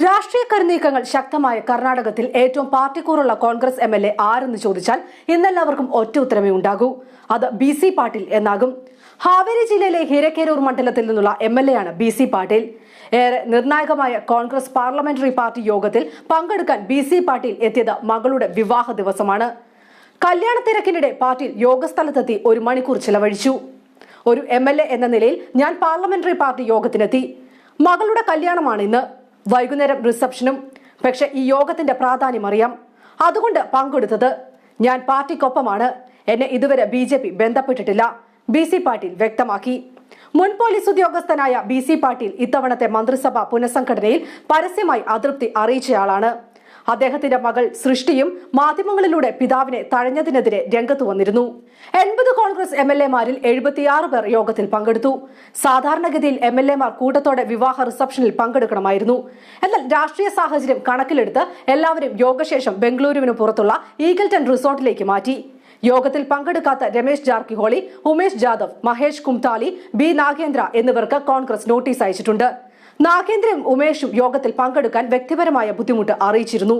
രാഷ്ട്രീയ കരുനീക്കങ്ങൾ ശക്തമായ കർണാടകത്തിൽ ഏറ്റവും പാർട്ടിക്കൂറുള്ള കോൺഗ്രസ് എം എൽ എ ആരെന്ന് ചോദിച്ചാൽ ഇന്നെല്ലാവർക്കും ഒറ്റ ഉത്തരമേ ഉണ്ടാകൂ. അത് ബി സി പാട്ടീൽ എന്നാകും. ഹാവേരി ജില്ലയിലെ ഹിരക്കേരൂർ മണ്ഡലത്തിൽ നിന്നുള്ള എം എൽ എ ആണ് ബി സി പാട്ടീൽ. ഏറെ നിർണായകമായ കോൺഗ്രസ് പാർലമെന്ററി പാർട്ടി യോഗത്തിൽ പങ്കെടുക്കാൻ ബി സി പാട്ടീൽ എത്തിയത് മകളുടെ വിവാഹ ദിവസമാണ്. കല്യാണ തിരക്കിനിടെ പാട്ടീൽ യോഗസ്ഥലത്തെത്തി ഒരു മണിക്കൂർ ചിലവഴിച്ചു. ഒരു എ എന്ന നിലയിൽ ഞാൻ പാർലമെന്ററി പാർട്ടി യോഗത്തിനെത്തി. മകളുടെ കല്യാണമാണ് ഇന്ന്. വൈകുന്നേരം റിസപ്ഷനും പക്ഷെ ഈ യോഗത്തിന്റെ പ്രാധാന്യം അറിയാം. അതുകൊണ്ട് പങ്കെടുത്തത് ഞാൻ പാർട്ടിക്കൊപ്പമാണ്. എന്നെ ഇതുവരെ ബി ജെ പി ബന്ധപ്പെട്ടിട്ടില്ല ബി സി പാട്ടീൽ വ്യക്തമാക്കി. മുൻ പോലീസ് ഉദ്യോഗസ്ഥനായ ബി സി പാട്ടീൽ ഇത്തവണത്തെ മന്ത്രിസഭാ പുനഃസംഘടനയിൽ പരസ്യമായി അതൃപ്തി അറിയിച്ചയാളാണ്. അദ്ദേഹത്തിന്റെ മകൾ സൃഷ്ടിയും മാധ്യമങ്ങളിലൂടെ പിതാവിനെ തഴഞ്ഞതിനെതിരെ രംഗത്തു വന്നിരുന്നു. എൺപത് കോൺഗ്രസ് എം എൽ എമാരിൽ എഴുപത്തിയാറ് പേർ യോഗത്തിൽ പങ്കെടുത്തു. സാധാരണഗതിയിൽ എം എൽ എമാർ കൂട്ടത്തോടെ വിവാഹ റിസപ്ഷനിൽ പങ്കെടുക്കണമായിരുന്നു. എന്നാൽ രാഷ്ട്രീയ സാഹചര്യം കണക്കിലെടുത്ത് എല്ലാവരും യോഗശേഷം ബംഗളൂരുവിന് പുറത്തുള്ള ഈഗിൾട്ടൺ റിസോർട്ടിലേക്ക് മാറ്റി. യോഗത്തിൽ പങ്കെടുക്കാത്ത രമേശ് ജാർക്കിഹോളി ഉമേഷ് ജാദവ് മഹേഷ് കുംതാലി ബി നാഗേന്ദ്ര എന്നിവർക്ക് കോൺഗ്രസ് നോട്ടീസ് അയച്ചിട്ടുണ്ട്. നാഗേന്ദ്രയും ഉമേഷും യോഗത്തിൽ പങ്കെടുക്കാൻ വ്യക്തിപരമായ ബുദ്ധിമുട്ട് അറിയിച്ചിരുന്നു.